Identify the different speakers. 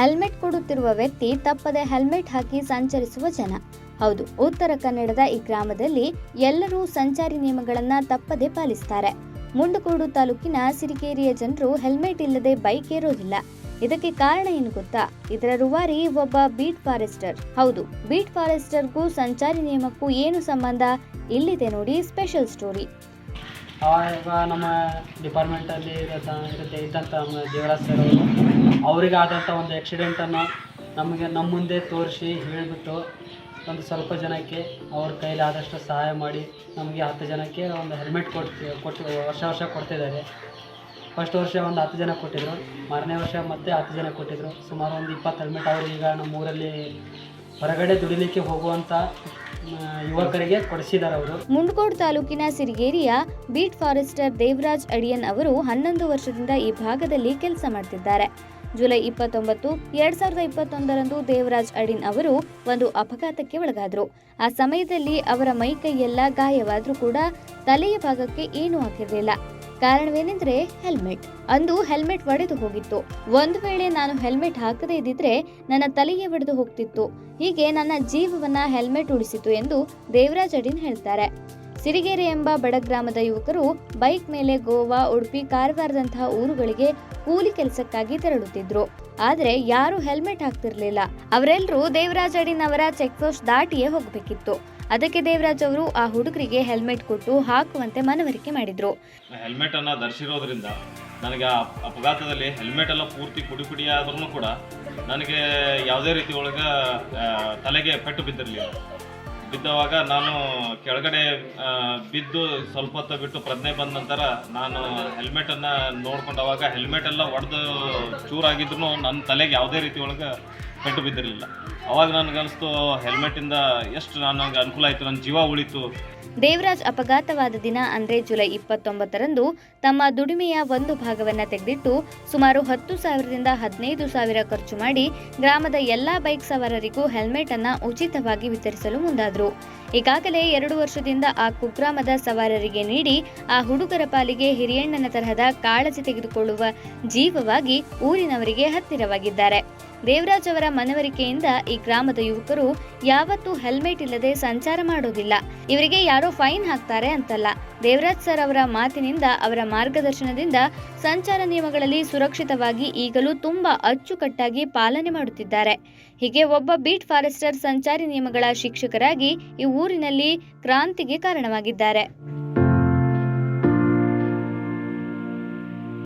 Speaker 1: Helmet ಕೊಡುತ್ತಿರುವ ವ್ಯಕ್ತಿ ತಪ್ಪದೆ ಹೆಲ್ಮೆಟ್ ಹಾಕಿ ಸಂಚರಿಸುವ ಜನ. ಹೌದು, ಉತ್ತರ ಕನ್ನಡದ ಈ ಗ್ರಾಮದಲ್ಲಿ ಎಲ್ಲರೂ ಸಂಚಾರಿ ನಿಯಮಗಳನ್ನ ತಪ್ಪದೆ ಪಾಲಿಸ್ತಾರೆ. ಮುಂಡಕೋಡು ತಾಲೂಕಿನ ಸಿರಿಗೇರಿಯ ಜನರು ಹೆಲ್ಮೆಟ್ ಇಲ್ಲದೆ ಬೈಕ್ ಏರೋದಿಲ್ಲ. ಇದಕ್ಕೆ ಕಾರಣ ಏನು ಗೊತ್ತಾ? ಇದರ ರೂವಾರಿ ಒಬ್ಬ ಬೀಟ್ ಫಾರೆಸ್ಟರ್. ಹೌದು, ಬೀಟ್ ಫಾರೆಸ್ಟರ್ಗೂ ಸಂಚಾರಿ ನಿಯಮಕ್ಕೂ ಏನು ಸಂಬಂಧ? ಇಲ್ಲಿದೆ ನೋಡಿ ಸ್ಪೆಷಲ್ ಸ್ಟೋರಿ.
Speaker 2: ಆವಾಗ ನಮ್ಮ ಡಿಪಾರ್ಟ್ಮೆಂಟಲ್ಲಿ ಇರತ್ತ ಇದ್ದಂಥ ದೇವರಾಜ್ ಸರ್ ಅವರು. ಅವರಿಗೆ ಆದಂಥ ಒಂದು ಆಕ್ಸಿಡೆಂಟನ್ನು ನಮಗೆ ನಮ್ಮ ಮುಂದೆ ತೋರಿಸಿ ಹೇಳಿಬಿಟ್ಟು ಒಂದು ಸ್ವಲ್ಪ ಜನಕ್ಕೆ ಅವ್ರ ಕೈಲಿ ಆದಷ್ಟು ಸಹಾಯ ಮಾಡಿ ನಮಗೆ ಹತ್ತು ಜನಕ್ಕೆ ಒಂದು ಹೆಲ್ಮೆಟ್ ಕೊಟ್ಟು ಕೊಟ್ಟು, ವರ್ಷ ವರ್ಷ ಕೊಡ್ತಿದ್ದಾರೆ. ಫಸ್ಟ್ ವರ್ಷ ಒಂದು ಹತ್ತು ಜನ ಕೊಟ್ಟಿದ್ದರು ಮಾರನೇ ವರ್ಷ ಮತ್ತೆ ಹತ್ತು ಜನ ಕೊಟ್ಟಿದ್ದರು ಸುಮಾರು ಒಂದು ಇಪ್ಪತ್ತು ಹೆಲ್ಮೆಟ್ ಅವರು ಈಗ ನಮ್ಮ ಊರಲ್ಲಿ ಹೊರಗಡೆ ದುಡಿಲಿಕ್ಕೆ ಹೋಗುವಂಥ ಯುವಕರಿಗೆ ಕೊಡಿಸಿದ್ದಾರೆ ಅವರು.
Speaker 1: ಮುಂಡ್ಕೋಡ್ ತಾಲೂಕಿನ ಸಿರಿಗೇರಿಯ ಬೀಟ್ ಫಾರೆಸ್ಟರ್ ದೇವರಾಜ್ ಅಡಿಯನ್ ಅವರು ಹನ್ನೊಂದು ವರ್ಷದಿಂದ ಈ ಭಾಗದಲ್ಲಿ ಕೆಲಸ ಮಾಡ್ತಿದ್ದಾರೆ. ಜುಲೈ ಇಪ್ಪತ್ತೊಂಬತ್ತು, ಎರಡ್ ಸಾವಿರದ ಇಪ್ಪತ್ತೊಂದರಂದು ದೇವರಾಜ್ ಅಡಿನ್ ಅವರು ಒಂದು ಅಪಘಾತಕ್ಕೆ ಒಳಗಾದರು. ಆ ಸಮಯದಲ್ಲಿ ಅವರ ಮೈ ಕೈಯೆಲ್ಲ ಗಾಯವಾದರೂ ಕೂಡ ತಲೆಯ ಭಾಗಕ್ಕೆ ಏನೂ ಆಗಿರಲಿಲ್ಲ ಕಾರಣವೇನೆಂದ್ರೆ ಹೆಲ್ಮೆಟ್. ಅಂದು ಹೆಲ್ಮೆಟ್ ಒಡೆದು ಹೋಗಿತ್ತು. ಒಂದು ವೇಳೆ ನಾನು ಹೆಲ್ಮೆಟ್ ಹಾಕದೇ ಇದ್ದಿದ್ರೆ ನನ್ನ ತಲೆಗೆ ಒಡೆದು ಹೋಗ್ತಿತ್ತು. ಹೀಗೆ ನನ್ನ ಜೀವವನ್ನ ಹೆಲ್ಮೆಟ್ ಉಳಿಸಿತು ಎಂದು ದೇವರಾಜ್ ಅಡಿನ್ ಹೇಳ್ತಾರೆ. ಸಿರಿಗೆರೆ ಎಂಬ ಬಡ ಗ್ರಾಮದ ಯುವಕರು ಬೈಕ್ ಮೇಲೆ ಗೋವಾ, ಉಡುಪಿ ಕಾರವಾರದಂತಹ ಊರುಗಳಿಗೆ ಕೂಲಿ ಕೆಲಸಕ್ಕಾಗಿ ತೆರಳುತ್ತಿದ್ರು. ಆದರೆ ಯಾರು ಹೆಲ್ಮೆಟ್ ಹಾಕ್ತಿರ್ಲಿಲ್ಲ. ಅವರೆಲ್ಲರೂ ದೇವರಾಜ್ ಅಡಿನ್ ಅವರ ಚೆಕ್ ಪೋಸ್ಟ್ ದಾಟಿಯೇ ಹೋಗಬೇಕಿತ್ತು. ಅದಕ್ಕೆ ದೇವರಾಜ್ ಅವರು ಆ ಹುಡುಗರಿಗೆ ಹೆಲ್ಮೆಟ್ ಕೊಟ್ಟು ಹಾಕುವಂತೆ ಮನವರಿಕೆ ಮಾಡಿದ್ರು.
Speaker 3: ಹೆಲ್ಮೆಟ್ ಅನ್ನ ಧರಿಸಿರೋದ್ರಿಂದ ನನಗೆ ಆ ಅಪಘಾತದಲ್ಲಿ ಹೆಲ್ಮೆಟ್ ಎಲ್ಲ ಪೂರ್ತಿ ಪುಡಿ ಪುಡಿ ಆದ್ರೂ ಕೂಡ ನನಗೆ ಯಾವುದೇ ರೀತಿ ಒಳಗೆ ತಲೆಗೆ ಪೆಟ್ಟು ಬಿದ್ದಿರಲಿಲ್ಲ. ಬಿದ್ದವಾಗ ನಾನು ಕೆಳಗಡೆ ಬಿದ್ದು ಸ್ವಲ್ಪ ಹೊತ್ತು ಬಿಟ್ಟು ಪ್ರಜ್ಞೆ ಬಂದ ನಂತರ ನಾನು ಹೆಲ್ಮೆಟನ್ನು ನೋಡ್ಕೊಂಡವಾಗ ಹೆಲ್ಮೆಟ್ ಎಲ್ಲ ಒಡೆದು ಚೂರಾಗಿದ್ರು ನನ್ನ ತಲೆಗೆ ಯಾವುದೇ ರೀತಿ ಒಳಗೆ ಪೆಟ್ಟು ಬಿದ್ದಿರಲಿಲ್ಲ. ಅವಾಗ ನನಗನ್ನಿಸ್ತು ಹೆಲ್ಮೆಟಿಂದ ಎಷ್ಟು ನನಗೆ ಅನುಕೂಲ ಆಯಿತು, ನನ್ನ ಜೀವ ಉಳಿತು.
Speaker 1: ದೇವರಾಜ್ ಅಪಘಾತವಾದ ದಿನ ಅಂದ್ರೆ ಜುಲೈ ಇಪ್ಪತ್ತೊಂಬತ್ತರಂದು ತಮ್ಮ ದುಡಿಮೆಯ ಒಂದು ಭಾಗವನ್ನ ತೆಗೆದಿಟ್ಟು ಸುಮಾರು ಹತ್ತು ಸಾವಿರದಿಂದ ಹದಿನೈದು ಸಾವಿರ ಖರ್ಚು ಮಾಡಿ ಗ್ರಾಮದ ಎಲ್ಲಾ ಬೈಕ್ ಸವಾರರಿಗೂ ಹೆಲ್ಮೆಟ್ ಅನ್ನ ಉಚಿತವಾಗಿ ವಿತರಿಸಲು ಮುಂದಾದ್ರು. ಈಗಾಗಲೇ ಎರಡು ವರ್ಷದಿಂದ ಆ ಕುಗ್ರಾಮದ ಸವಾರರಿಗೆ ನೀಡಿ ಆ ಹುಡುಗರ ಪಾಲಿಗೆ ಹಿರಿಯಣ್ಣನ ತರಹದ ಕಾಳಜಿ ತೆಗೆದುಕೊಳ್ಳುವ ಜೀವವಾಗಿ ಊರಿನವರಿಗೆ ಹತ್ತಿರವಾಗಿದ್ದಾರೆ. ದೇವರಾಜ್ ಅವರ ಮನವರಿಕೆಯಿಂದ ಈ ಗ್ರಾಮದ ಯುವಕರು ಯಾವತ್ತೂ ಹೆಲ್ಮೆಟ್ ಇಲ್ಲದೆ ಸಂಚಾರ ಮಾಡೋದಿಲ್ಲ. ಇವರಿಗೆ ಯಾರೋ ಫೈನ್ ಹಾಕ್ತಾರೆ ಅಂತಲ್ಲ. ದೇವರಾಜ್ ಸರ್ ಅವರ ಮಾತಿನಿಂದ, ಅವರ ಮಾರ್ಗದರ್ಶನದಿಂದ ಸಂಚಾರ ನಿಯಮಗಳಲ್ಲಿ ಸುರಕ್ಷಿತವಾಗಿ ಈಗಲೂ ತುಂಬಾ ಅಚ್ಚುಕಟ್ಟಾಗಿ ಪಾಲನೆ ಮಾಡುತ್ತಿದ್ದಾರೆ. ಹೀಗೆ ಒಬ್ಬ ಬೀಟ್ ಫಾರೆಸ್ಟರ್ ಸಂಚಾರಿ ನಿಯಮಗಳ ಶಿಕ್ಷಕರಾಗಿ ಈ ಊರಿನಲ್ಲಿ ಕ್ರಾಂತಿಗೆ ಕಾರಣವಾಗಿದ್ದಾರೆ.